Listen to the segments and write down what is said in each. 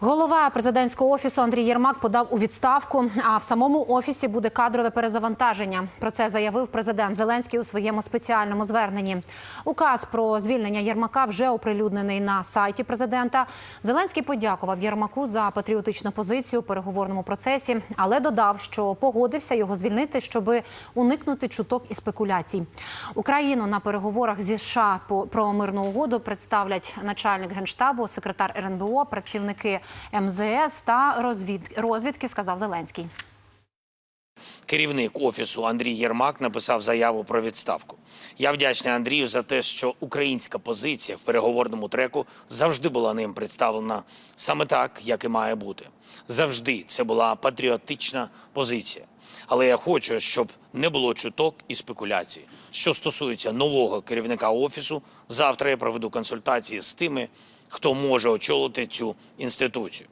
Голова президентського офісу Андрій Єрмак подав у відставку. А в самому офісі буде кадрове перезавантаження. Про це заявив президент Зеленський у своєму спеціальному зверненні. Указ про звільнення Єрмака вже оприлюднений на сайті президента. Зеленський подякував Єрмаку за патріотичну позицію у переговорному процесі, але додав, що погодився його звільнити, щоб уникнути чуток і спекуляцій. Україну на переговорах зі США про мирну угоду представлять начальник генштабу, секретар РНБО, працівники МЗС та розвід... розвідки, сказав Зеленський. Керівник офісу Андрій Єрмак написав заяву про відставку. Я вдячний Андрію за те, що українська позиція в переговорному треку завжди була ним представлена саме так, як і має бути. Завжди це була патріотична позиція. Але я хочу, щоб не було чуток і спекуляцій. Що стосується нового керівника офісу, завтра я проведу консультації з тими, хто може очолити цю інституцію.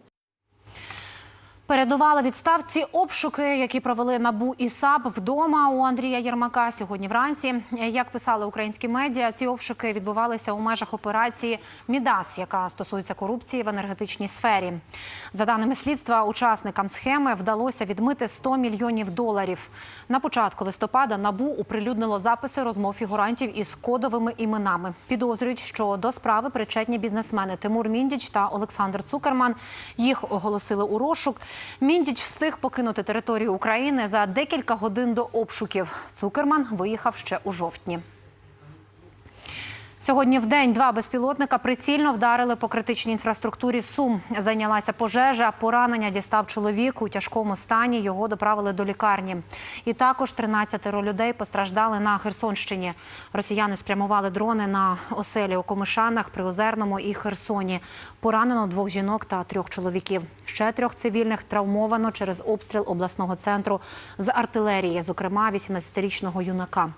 Передували відставці обшуки, які провели набу і САП вдома у Андрія Єрмака сьогодні вранці. Як писали українські медіа, ці обшуки відбувалися у межах операції Мідас, яка стосується корупції в енергетичній сфері. За даними слідства, учасникам схеми вдалося відмити 100 мільйонів доларів. На початку листопада набу оприлюднило записи розмов фігурантів із кодовими іменами. Підозрюють, що до справи причетні бізнесмени Тимур Міндіч та Олександр Цукерман. Їх оголосили у розшук. Міндіч встиг покинути територію України за декілька годин до обшуків. Цукерман виїхав ще у жовтні. Сьогодні в день два безпілотника прицільно вдарили по критичній інфраструктурі Сум. Зайнялася пожежа. Поранення дістав чоловік у тяжкому стані. Його доправили до лікарні. І також 13 людей постраждали на Херсонщині. Росіяни спрямували дрони на оселі у Комишанах, Приозерному і Херсоні. Поранено двох жінок та трьох чоловіків. Ще трьох цивільних травмовано через обстріл обласного центру з артилерії, зокрема 18-річного юнака.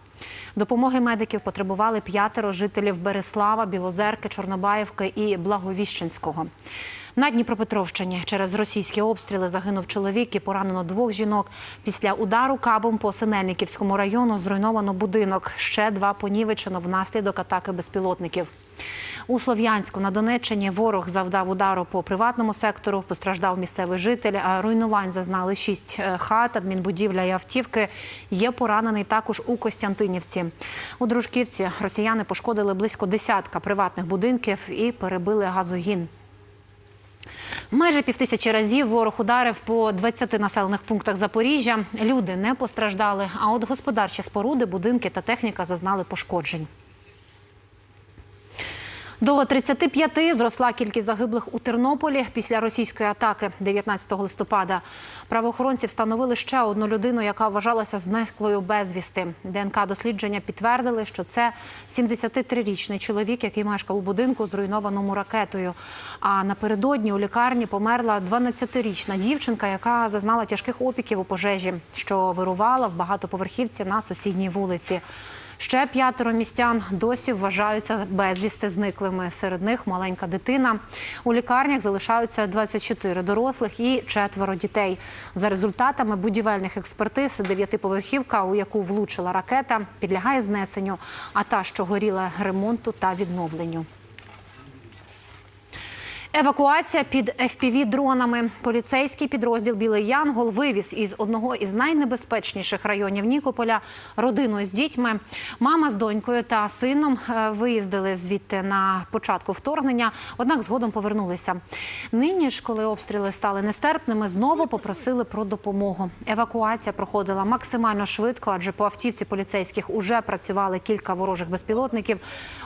Допомоги медиків потребували п'ятеро жителів Береслава, Білозерки, Чорнобаївки і Благовіщенського. На Дніпропетровщині через російські обстріли загинув чоловік і поранено двох жінок. Після удару кабом по Синельниківському району зруйновано будинок. Ще два понівечено внаслідок атаки безпілотників. У Слов'янську на Донеччині ворог завдав удару по приватному сектору. Постраждав місцевий житель. А Руйнувань зазнали шість е, хат, адмінбудівля і автівки. Є поранений також у Костянтинівці. У Дружківці росіяни пошкодили близько десятка приватних будинків і перебили газогін. Майже півтисячі разів ворог ударив по 20 населених пунктах Запоріжжя. Люди не постраждали, а от господарчі споруди, будинки та техніка зазнали пошкоджень. До 35 зросла кількість загиблих у Тернополі після російської атаки 19 листопада. Правоохоронці встановили ще одну людину, яка вважалася зниклою безвісти. ДНК дослідження підтвердили, що це 73-річний чоловік, який мешкав у будинку, зруйнованому ракетою. А напередодні у лікарні померла 12-річна дівчинка, яка зазнала тяжких опіків у пожежі, що вирувала в багатоповерхівці на сусідній вулиці. Ще п'ятеро містян досі вважаються безвісти зниклими. Серед них маленька дитина. У лікарнях залишаються 24 дорослих і четверо дітей. За результатами будівельних експертиз, дев'ятиповерхівка, у яку влучила ракета, підлягає знесенню, а та, що горіла ремонту та відновленню. Евакуація під fpv дронами. Поліцейський підрозділ Білий Янгол вивіз із одного із найнебезпечніших районів Нікополя родину з дітьми. Мама з донькою та сином е, виїздили звідти на початку вторгнення, однак згодом повернулися. Нині ж, коли обстріли стали нестерпними, знову попросили про допомогу. Евакуація проходила максимально швидко, адже по автівці поліцейських уже працювали кілька ворожих безпілотників.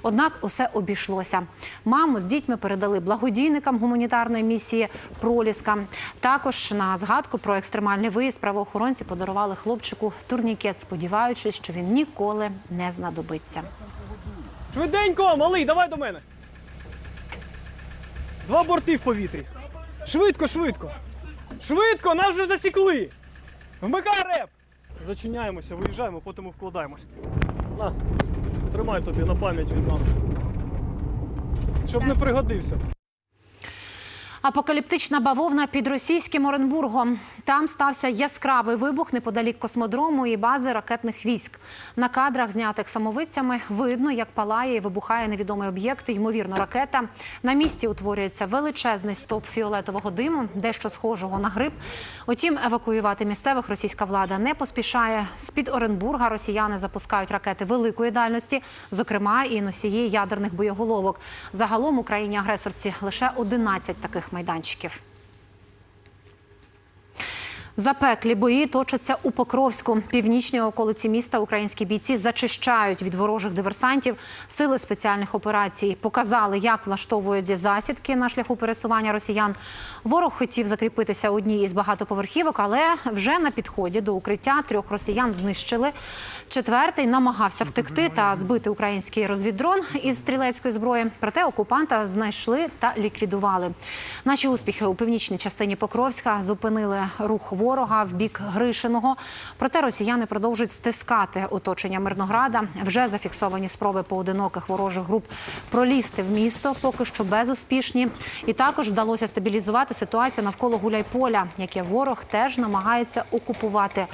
Однак усе обійшлося. Маму з дітьми передали благодійникам гуманітарної місії Проліска. Також на згадку про екстремальний виїзд правоохоронці подарували хлопчику турнікет, сподіваючись, що він ніколи не знадобиться. Швиденько, малий, давай до мене. Два борти в повітрі. Швидко, швидко. Швидко, нас вже засікли. Вмикай реп. Зачиняємося, виїжджаємо, потім вкладаємось. На, тримай тобі на пам'ять від нас. Щоб не пригодився. Апокаліптична бавовна під російським Оренбургом. Там стався яскравий вибух неподалік космодрому і бази ракетних військ. На кадрах, знятих самовидцями, видно, як палає і вибухає невідомий об'єкт, ймовірно, ракета. На місці утворюється величезний стоп фіолетового диму, дещо схожого на гриб. Утім, евакуювати місцевих російська влада не поспішає. З під Оренбурга росіяни запускають ракети великої дальності, зокрема і носії ядерних боєголовок. Загалом Україні агресорці лише 11 таких майданчиків. Запеклі бої точаться у Покровську. Північній околиці міста українські бійці зачищають від ворожих диверсантів. Сили спеціальних операцій показали, як влаштовують засідки на шляху пересування росіян. Ворог хотів закріпитися одній із багатоповерхівок, але вже на підході до укриття трьох росіян знищили. Четвертий намагався втекти та збити український розвіддрон із стрілецької зброї. Проте окупанта знайшли та ліквідували. Наші успіхи у північній частині Покровська зупинили рух ворога в бік Гришиного. Проте росіяни продовжують стискати оточення Мирнограда. Вже зафіксовані спроби поодиноких ворожих груп пролізти в місто, поки що безуспішні. І також вдалося стабілізувати ситуацію навколо Гуляйполя, яке ворог теж намагається окупувати.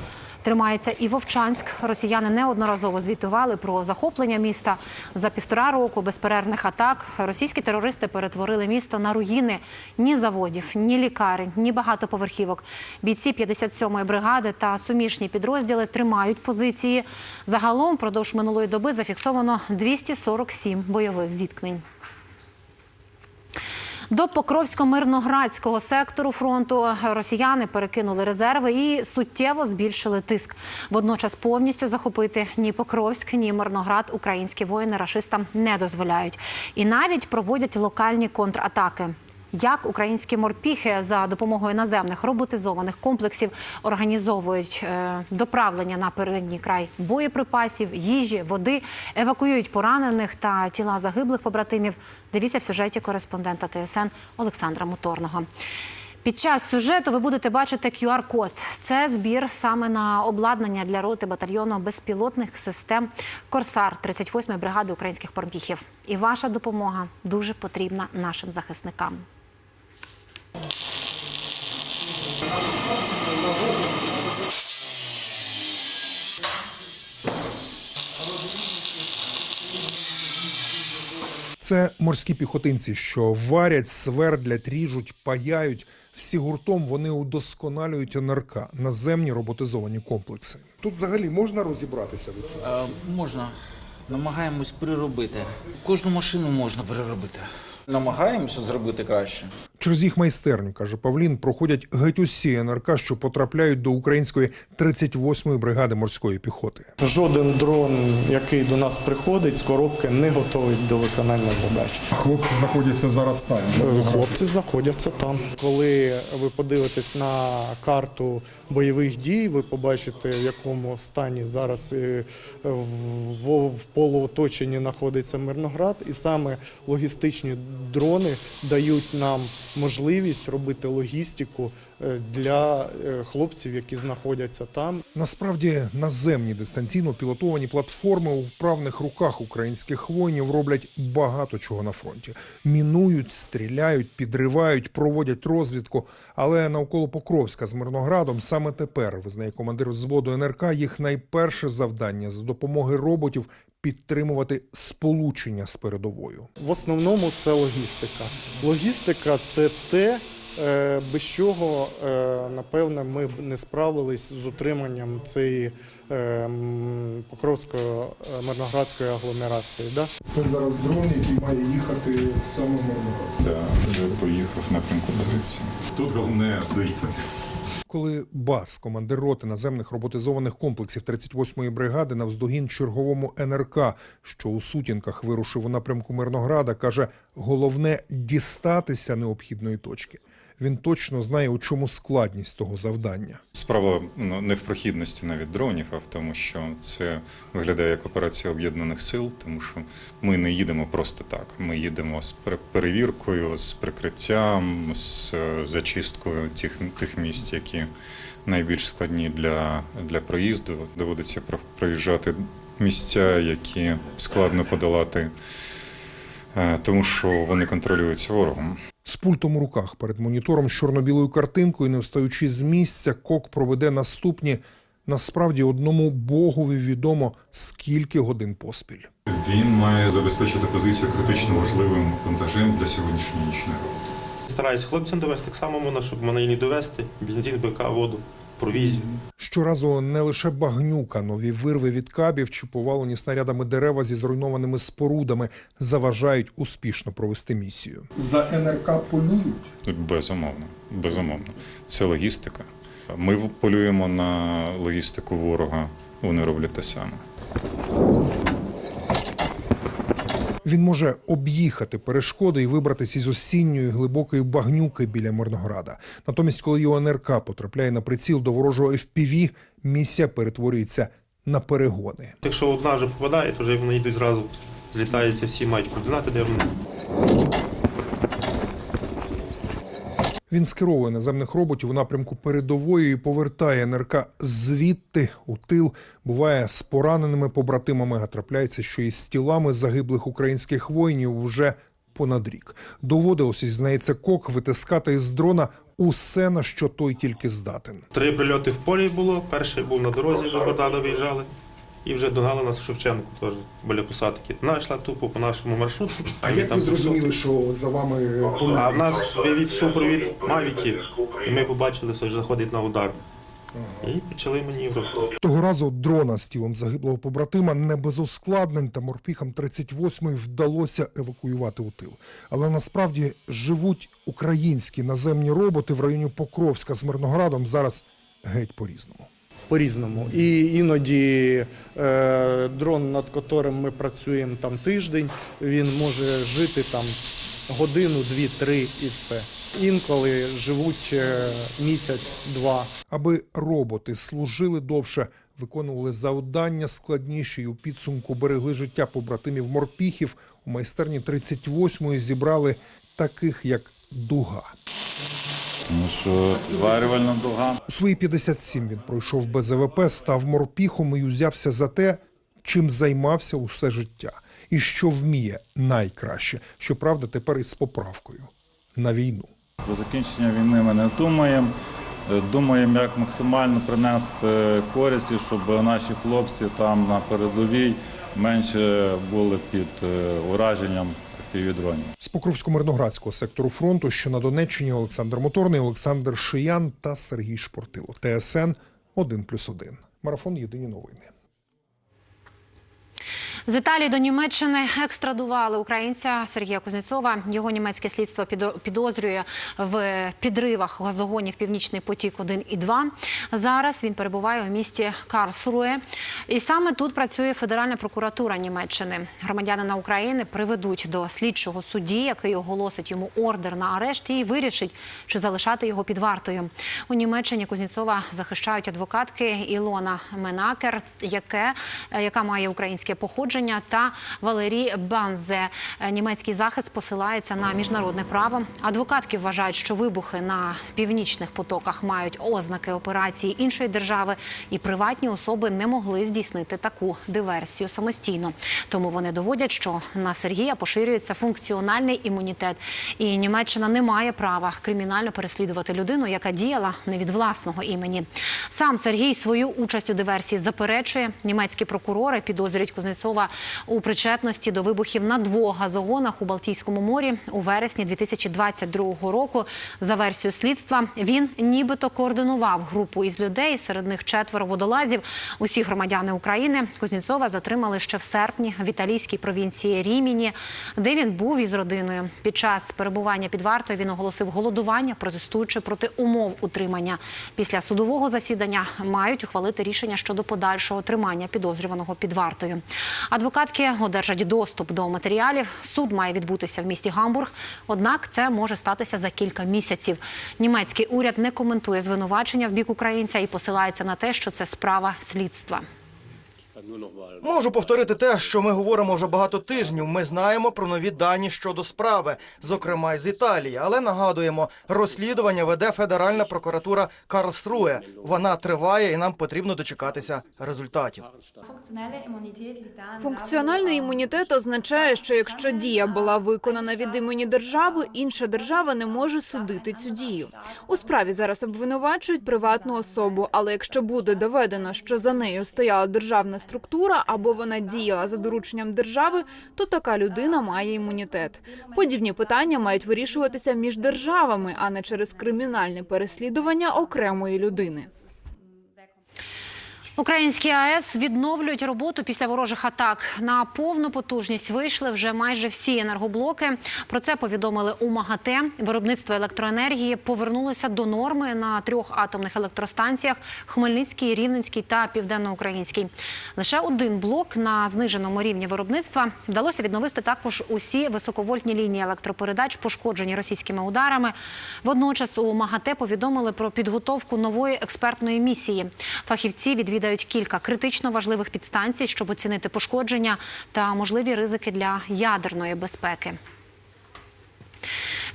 Тримається і Вовчанськ. Росіяни неодноразово звітували про захоплення міста за півтора року безперервних атак. Російські терористи перетворили місто на руїни ні заводів, ні лікарень, ні багатоповерхівок. Бійці 57-ї бригади та сумішні підрозділи тримають позиції. Загалом впродовж минулої доби зафіксовано 247 бойових зіткнень. До Покровсько-Мирноградського сектору фронту росіяни перекинули резерви і суттєво збільшили тиск. Водночас повністю захопити ні Покровськ, ні Мирноград українські воїни рашистам не дозволяють і навіть проводять локальні контратаки. Як українські морпіхи за допомогою наземних роботизованих комплексів організовують е, доправлення на передній край боєприпасів, їжі, води, евакуюють поранених та тіла загиблих побратимів. Дивіться в сюжеті кореспондента ТСН Олександра Моторного. Під час сюжету ви будете бачити QR-код. Це збір саме на обладнання для роти батальйону безпілотних систем Корсар 38-ї бригади українських морпіхів. І ваша допомога дуже потрібна нашим захисникам. Це морські піхотинці, що варять, свердлять, ріжуть, паяють. Всі гуртом вони удосконалюють НРК, наземні роботизовані комплекси. Тут взагалі можна розібратися від цього? Е, можна. Намагаємось переробити. Кожну машину можна переробити. Намагаємося зробити краще. Через їх майстерню, каже Павлін, проходять геть усі НРК, що потрапляють до української 38-ї бригади морської піхоти. Жоден дрон, який до нас приходить з коробки, не готовий до виконання задач. Хлопці знаходяться зараз там. Е, Хлопці знаходяться там. Коли ви подивитесь на карту бойових дій, ви побачите, в якому стані зараз е, в, в полуоточенні знаходиться Мирноград, і саме логістичні дрони дають нам можливість робити логістику е, для е, хлопців, які знаходяться там. Насправді наземні дистанційно пілотовані платформи у вправних руках українських воїнів роблять багато чого на фронті. Мінують, стріляють, підривають, проводять розвідку. Але навколо Покровська з Мирноградом саме тепер визнає командир взводу НРК їх найперше завдання за допомоги роботів підтримувати сполучення з передовою. В основному це логістика. Логістика це те, е, без чого, е, напевне, ми б не справились з утриманням цієї е, м, Покровсько-Мирноградської агломерації. Да? Це зараз дрон, який має їхати в саме Мирноград. Да, вже поїхав в напрямку позиції. Тут головне доїхати. Коли БАС, командир роти наземних роботизованих комплексів 38-ї бригади, навздогін черговому НРК, що у сутінках вирушив у напрямку Мирнограда, каже: головне дістатися необхідної точки. Він точно знає, у чому складність того завдання. Справа ну, не в прохідності навіть дронів, а в тому, що це виглядає як операція об'єднаних сил, тому що ми не їдемо просто так. Ми їдемо з пере- перевіркою, з прикриттям, з е, зачисткою тих, тих місць, які найбільш складні для, для проїзду. Доводиться про- проїжджати місця, які складно подолати, е, тому що вони контролюються ворогом. З пультом у руках перед монітором з чорно-білою картинкою, не встаючи з місця, кок проведе наступні. Насправді одному богові відомо скільки годин поспіль. Він має забезпечити позицію критично важливим вантажем для сьогоднішньої нічної роботи. Стараюсь хлопцям довести так само можна, щоб мене і не довести. Бензин, БК, воду, провізію. Щоразу не лише багнюка, нові вирви від кабів чи повалені снарядами дерева зі зруйнованими спорудами заважають успішно провести місію. За НРК полюють. Безумовно, безумовно. Це логістика. Ми полюємо на логістику ворога, вони роблять те саме. Він може об'їхати перешкоди і вибратися із осінньої глибокої багнюки біля Мирнограда. Натомість, коли його НРК потрапляє на приціл до ворожого FPV, місія перетворюється на перегони. Якщо одна вже попадає, то вже вони йдуть зразу, злітаються всі, мають знати, де вони. Він скеровує наземних роботів у напрямку передової і повертає НРК звідти у тил. Буває з пораненими побратимами, а трапляється, що із тілами загиблих українських воїнів вже понад рік. Доводилося, зізнається кок, витискати із дрона усе, на що той тільки здатен. Три прильоти в полі було. Перший був на дорозі, Богдана виїжджали. І вже догнали нас в Шевченку теж біля посадки. Вона йшла тупо по нашому маршруту. а І там що за вами А в нас вивів супровід мавіків, і ми побачили, що заходить на удар. І почали манівр. Того разу дрона з тілом загиблого побратима не без ускладнень та морпіхам 38-ї вдалося евакуювати у тил. Але насправді живуть українські наземні роботи в районі Покровська з Мирноградом зараз геть по-різному. По-різному. І іноді е, дрон, над котрим ми працюємо там тиждень, він може жити там годину, дві, три і все. Інколи живуть е, місяць-два. Аби роботи служили довше, виконували завдання складніші і у підсумку берегли життя побратимів морпіхів. У майстерні 38-ї зібрали таких, як Дуга. Тому що зварювальна дуга У свої 57 він пройшов без АВП, став морпіхом і узявся за те, чим займався усе життя, і що вміє найкраще. Щоправда, тепер із поправкою на війну. про закінчення війни ми не думаємо. Думаємо, як максимально принести користь, щоб наші хлопці там на передовій менше були під е, ураженням півдронів. З Покровсько-Мирноградського сектору фронту, що на Донеччині Олександр Моторний, Олександр Шиян та Сергій Шпортило. ТСН 1+,1. Марафон Єдині новини. З Італії до Німеччини екстрадували українця Сергія Кузнєцова. Його німецьке слідство підо- підозрює в підривах газогонів Північний потік 1 і 2. Зараз він перебуває у місті Карлсруе. І саме тут працює Федеральна прокуратура Німеччини. Громадянина України приведуть до слідчого судді, який оголосить йому ордер на арешт і вирішить, чи залишати його під вартою. У Німеччині Кузнєцова захищають адвокатки Ілона Менакер, яка має українське походження, та Валерій Банзе. Е, Німецький захист посилається на міжнародне право. Адвокатки вважають, що вибухи на північних потоках мають ознаки операції іншої держави, і приватні особи не могли здійснити таку диверсію самостійно. Тому вони доводять, що на Сергія поширюється функціональний імунітет, і Німеччина не має права кримінально переслідувати людину, яка діяла не від власного імені. Сам Сергій свою участь у диверсії заперечує. Німецькі прокурори підозрюють У причетності до вибухів на двох газогонах у Балтійському морі у вересні 2022 року. За версією слідства він нібито координував групу із людей. Серед них четверо водолазів. Усі громадяни України Кузнєцова затримали ще в серпні в італійській провінції Ріміні, де він був із родиною. Під час перебування під вартою він оголосив голодування, протестуючи проти умов утримання. Після судового засідання мають ухвалити рішення щодо подальшого тримання підозрюваного під вартою. Адвокатки одержать доступ до матеріалів. Суд має відбутися в місті Гамбург. Однак це може статися за кілька місяців. Німецький уряд не коментує звинувачення в бік українця і посилається на те, що це справа слідства. Можу повторити те, що ми говоримо вже багато тижнів. Ми знаємо про нові дані щодо справи, зокрема із Італії. Але нагадуємо, розслідування веде Федеральна прокуратура Карлсруе. Вона триває, і нам потрібно дочекатися результатів. Функціональний імунітет означає, що якщо дія була виконана від імені держави, інша держава не може судити цю дію. У справі зараз обвинувачують приватну особу, але якщо буде доведено, що за нею стояла державна структура або вона діяла за дорученням держави, то така людина має імунітет. Подібні питання мають вирішуватися між державами, а не через кримінальне переслідування окремої людини. Українські АЕС відновлюють роботу після ворожих атак. На повну потужність вийшли вже майже всі енергоблоки. Про це повідомили у МАГАТЕ. Виробництво електроенергії повернулося до норми на трьох атомних електростанціях: Хмельницький, Рівненський та Південноукраїнський. Лише один блок на зниженому рівні виробництва вдалося відновити також усі високовольтні лінії електропередач, пошкоджені російськими ударами. Водночас у МАГАТЕ повідомили про підготовку нової експертної місії. Фахівці відвідають кілька критично важливих підстанцій, щоб оцінити пошкодження та можливі ризики для ядерної безпеки.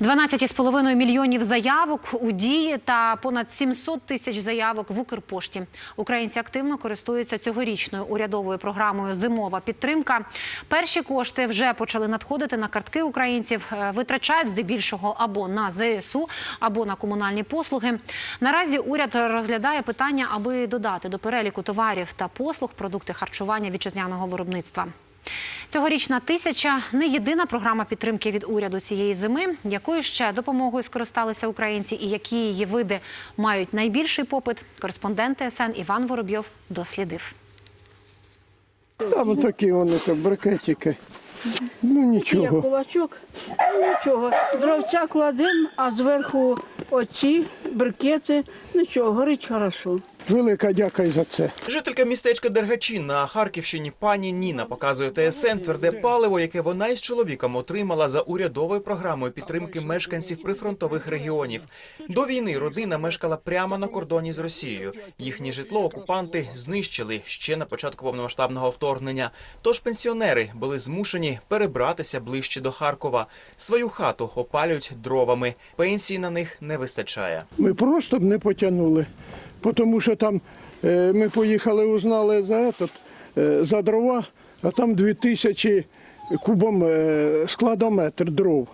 12,5 мільйонів заявок у дії та понад 700 тисяч заявок в Укрпошті. Українці активно користуються цьогорічною урядовою програмою Зимова підтримка. Перші кошти вже почали надходити на картки українців. Е, Витрачають здебільшого або на ЗСУ, або на комунальні послуги. Наразі уряд розглядає питання, аби додати до переліку товарів та послуг продукти харчування вітчизняного виробництва. Цьогорічна тисяча не єдина програма підтримки від уряду цієї зими, якою ще допомогою скористалися українці, і які її види мають найбільший попит. Кореспондент ТСН Іван Воробйов дослідив. Там такі вони то брикетики. Ну Є нічого. кулачок, нічого. Дровця кладемо, а зверху оці брикети, нічого, горить хорошо. Велика дяка й за це. Жителька містечка Дергачин на Харківщині пані Ніна показує ТСН тверде паливо, яке вона із чоловіком отримала за урядовою програмою підтримки мешканців прифронтових регіонів. До війни родина мешкала прямо на кордоні з Росією. Їхнє житло окупанти знищили ще на початку повномасштабного вторгнення. Тож пенсіонери були змушені перебратися ближче до Харкова. Свою хату опалюють дровами. Пенсії на них не вистачає. Ми просто б не потягнули. Тому що там е, ми поїхали, узнали за этот, е, за дрова, а там дві тисячі кубом е, складометр дров.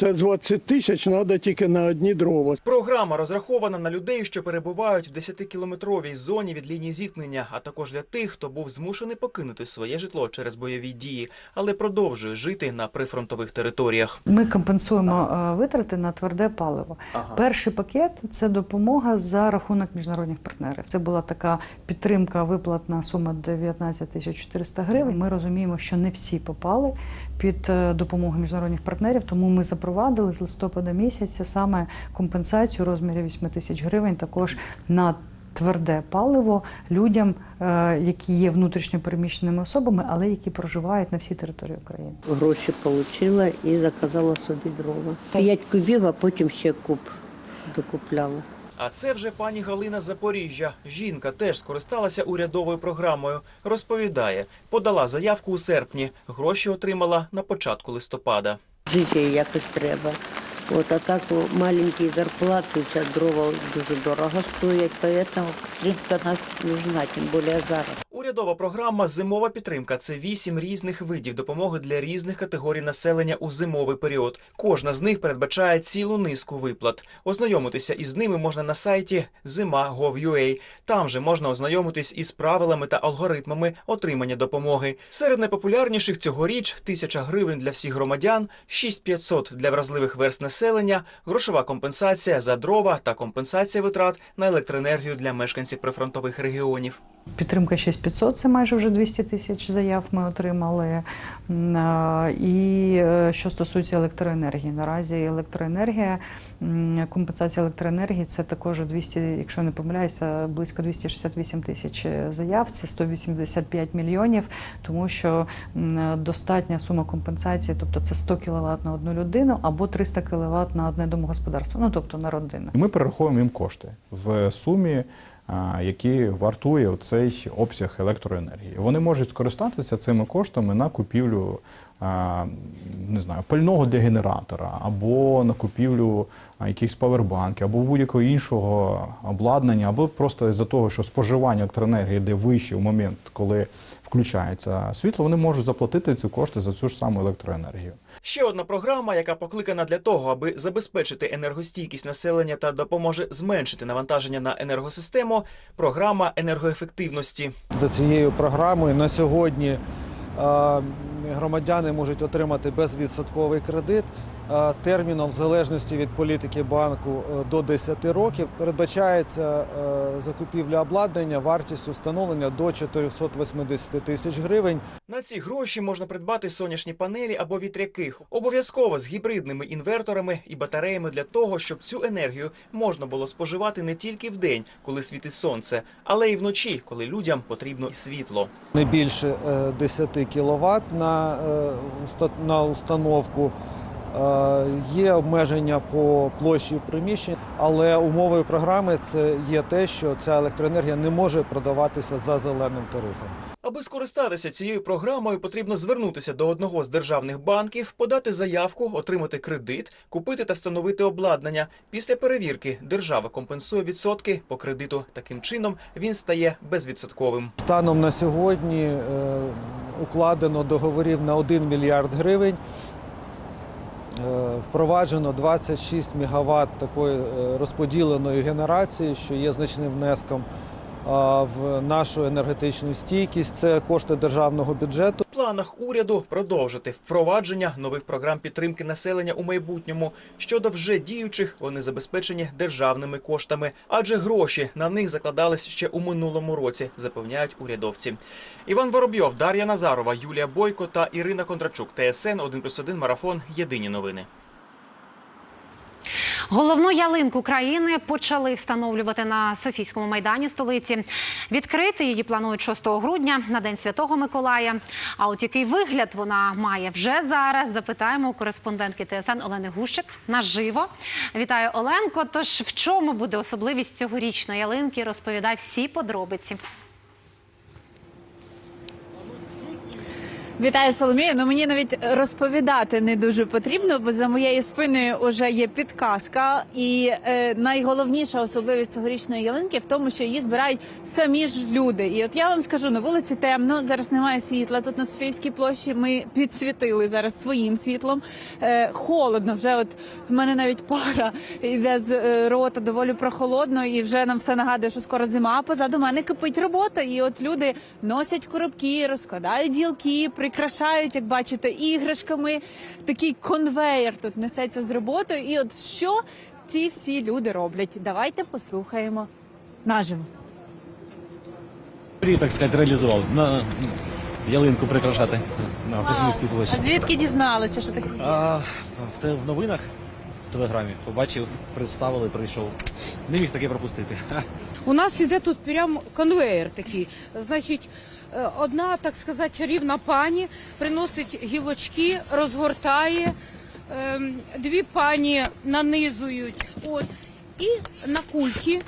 Це 20 тисяч треба тільки на одні дрова. Програма розрахована на людей, що перебувають в 10-кілометровій зоні від лінії зіткнення, а також для тих, хто був змушений покинути своє житло через бойові дії, але продовжує жити на прифронтових територіях. Ми компенсуємо е, витрати на тверде паливо. Перший пакет це допомога за рахунок міжнародних партнерів. Це була така підтримка, виплатна сума 19 тисяч 400 гривень. Ми розуміємо, що не всі попали під е, допомогу міжнародних партнерів, тому ми запровадили з листопада місяця саме компенсацію у розмірі 8 тисяч гривень також на тверде паливо людям, е, які є внутрішньо переміщеними особами, але які проживають на всій території України. Гроші отримала і заказала собі дрова. П'ять кубів, а потім ще куб докупляла. А це вже пані Галина Запоріжжя. Жінка теж скористалася урядовою програмою. Розповідає, подала заявку у серпні. Гроші отримала на початку листопада. Жити якось треба. От, а так маленькі зарплати, ця дрова дуже дорого стоять, поэтому підтримка нас нужна, тим більше зараз. Урядова програма Зимова підтримка це вісім різних видів допомоги для різних категорій населення у зимовий період. Кожна з них передбачає цілу низку виплат. Ознайомитися із ними можна на сайті zima.gov.ua. Там же можна ознайомитись із правилами та алгоритмами отримання допомоги. Серед найпопулярніших цьогоріч тисяча гривень для всіх громадян, 6500 для вразливих верст населення, грошова компенсація за дрова та компенсація витрат на електроенергію для мешканців прифронтових регіонів. Підтримка 6500 – це майже вже 200 тисяч заяв ми отримали. І е, що стосується електроенергії, наразі електроенергія, компенсація електроенергії це також 200, якщо не помиляюся, близько 268 тисяч заяв, це 185 мільйонів, тому що достатня сума компенсації, тобто це 100 кВт на одну людину або 300 кВт на одне домогосподарство, ну тобто на родину. Ми перераховуємо їм кошти в сумі який вартує цей обсяг електроенергії. Вони можуть скористатися цими коштами на купівлю не знаю, пального для генератора, або на купівлю якихось павербанків, або будь-якого іншого обладнання, або просто з-за того, що споживання електроенергії йде вище в момент, коли включається світло, вони можуть заплатити ці кошти за цю ж саму електроенергію. Ще одна програма, яка покликана для того, аби забезпечити енергостійкість населення та допоможе зменшити навантаження на енергосистему. Програма енергоефективності. За цією програмою на сьогодні громадяни можуть отримати безвідсотковий кредит терміном в залежності від політики банку е, до 10 років. Передбачається е, закупівля обладнання вартістю встановлення до 480 тисяч гривень. На ці гроші можна придбати сонячні панелі або вітряки, обов'язково з гібридними інверторами і батареями для того, щоб цю енергію можна було споживати не тільки вдень, коли світить сонце, але й вночі, коли людям потрібно і світло. не більше е, 10 кВт на, е, на установку. Е, Є обмеження по площі приміщень, але умовою програми це є те, що ця електроенергія не може продаватися за зеленим тарифом. Аби скористатися цією програмою, потрібно звернутися до одного з державних банків, подати заявку, отримати кредит, купити та встановити обладнання. Після перевірки держава компенсує відсотки по кредиту. Таким чином він стає безвідсотковим. Станом на сьогодні е, укладено договорів на 1 мільярд гривень. Е, Впроваджено 26 МВт такої е, розподіленої генерації, що є значним внеском в нашу енергетичну стійкість. Це кошти державного бюджету. В планах уряду продовжити впровадження нових програм підтримки населення у майбутньому. Щодо вже діючих, вони забезпечені державними коштами, адже гроші на них закладались ще у минулому році, запевняють урядовці. Іван Воробйов, Дар'я Назарова, Юлія Бойко та Ірина Кондрачук. ТСН 1+,1 Марафон. Єдині новини. Головну ялинку країни почали встановлювати на Софійському майдані столиці. Відкрити її планують 6 грудня на День Святого Миколая. А от який вигляд вона має вже зараз? Запитаємо у кореспондентки ТСН Олени Гущик наживо. Вітаю Оленко. Тож в чому буде особливість цьогорічної ялинки? Розповідай всі подробиці. Вітаю Соломію. Ну мені навіть розповідати не дуже потрібно, бо за моєю спиною вже є підказка. І е, найголовніша особливість цьогорічної ялинки в тому, що її збирають самі ж люди. І от я вам скажу, на вулиці темно, зараз немає світла. Тут на Софійській площі ми підсвітили зараз своїм світлом. Е, холодно, вже от в мене навіть пара йде з е, рота доволі прохолодно, і вже нам все нагадує, що скоро зима. а Позаду мене кипить робота. І от люди носять коробки, розкладають ділки, прикрашають, як бачите, іграшками. Такий конвейер тут несеться з роботою. І от що ці всі люди роблять? Давайте послухаємо наживо. так сказати, реалізував. На ялинку прикрашати на Софійській площі. А звідки дізналися, що таке? А, в, те- в новинах в телеграмі побачив, представили, прийшов. Не міг таке пропустити. У нас іде тут прям конвейер такий. Значить, одна, так сказати, чарівна пані приносить гілочки, розгортає, ем, дві пані нанизують от, і на кульки.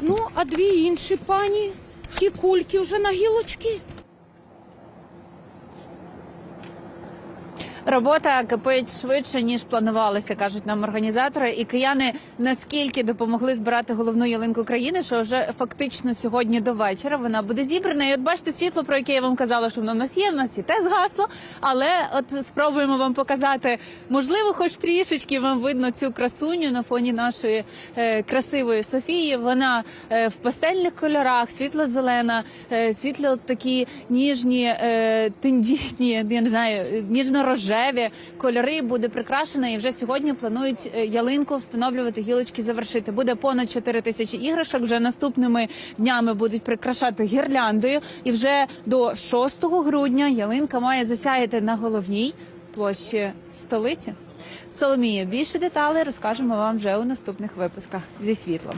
Ну, а дві інші пані ті кульки вже на гілочки. Робота кипить швидше ніж планувалося, кажуть нам організатори. І кияни наскільки допомогли збирати головну ялинку країни, що вже фактично сьогодні до вечора вона буде зібрана. І от бачите світло, про яке я вам казала, що воно в нас є. В нас і те згасло. Але от спробуємо вам показати, можливо, хоч трішечки вам видно цю красуню на фоні нашої е, красивої Софії. Вона е, в пастельних кольорах, світло-зелена, е, світло такі ніжні, е, тендітні, я не знаю, ніжно-рожеві кольори буде прикрашена. І вже сьогодні планують е, ялинку встановлювати гілочки, завершити. Буде понад 4 тисячі іграшок. Вже наступними днями будуть прикрашати гірляндою. І вже до 6 грудня ялинка має засяяти на головній площі столиці. Соломія, більше деталей розкажемо вам вже у наступних випусках зі світлом.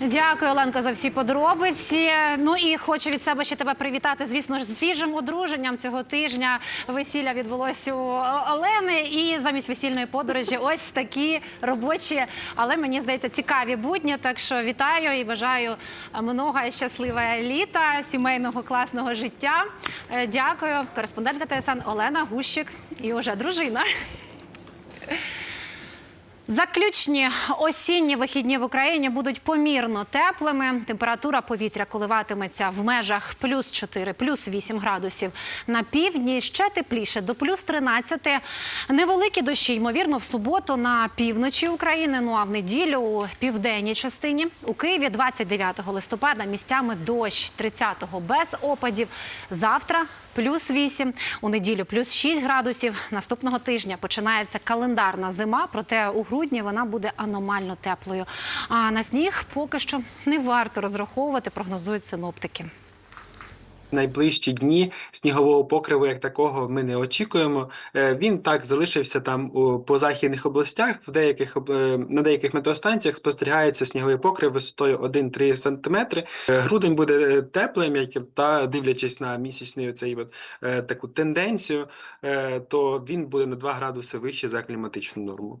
Дякую, Оленко, за всі подробиці. Ну і хочу від себе ще тебе привітати. Звісно ж, з свіжим одруженням цього тижня. Весілля відбулося у Олени. І замість весільної подорожі, ось такі робочі, але мені здається, цікаві будні. Так що вітаю і бажаю много і щасливе літа, сімейного класного життя. Е, Дякую. Кореспондентка ТСН Олена Гущик і уже дружина. Заключні осінні вихідні в Україні будуть помірно теплими. Температура повітря коливатиметься в межах плюс 4, плюс 8 градусів. На півдні ще тепліше до плюс 13. Невеликі дощі, ймовірно, в суботу на півночі України. Ну а в неділю у південній частині. У Києві 29 листопада місцями дощ, 30-го без опадів. Завтра плюс 8, у неділю плюс 6 градусів. Наступного тижня починається календарна зима, проте у грудні вона буде аномально теплою. А на сніг поки що не варто розраховувати, прогнозують синоптики. Найближчі дні снігового покриву як такого ми не очікуємо. Е, Він так залишився там по західних областях. В деяких е, на деяких метеостанціях спостерігається сніговий покрив висотою 1-3 см. Грудень буде е, теплим, як та дивлячись на місячну цей от, е, таку тенденцію, е, то він буде на 2 градуси вище за кліматичну норму.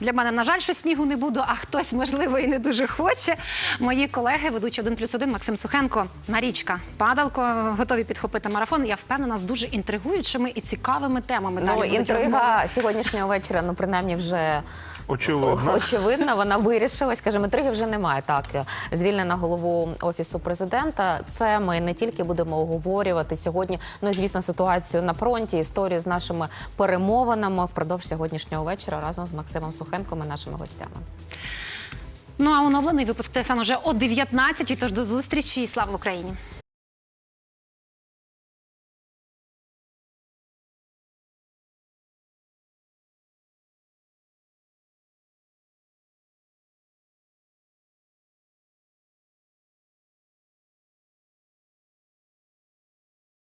Для мене, на жаль, що снігу не буду, а хтось, можливо, і не дуже хоче. Мої колеги, ведучі 1 плюс 1, Максим Сухенко, Марічка Падалко, готові підхопити марафон. Я впевнена, з дуже інтригуючими і цікавими темами. Ну, Далі інтрига сьогоднішнього вечора, ну принаймні вже Очевидно. очевидно, вона вирішилась. Скажімо, інтриги вже немає. Так звільнена голову офісу президента. Це ми не тільки будемо оговорювати сьогодні. Ну звісно, ситуацію на фронті, історію з нашими перемовинами впродовж сьогоднішнього вечора разом з Максимом Сухенком і нашими гостями. Ну а оновлений випуск ТСН уже о 19 Тож до зустрічі і слава Україні.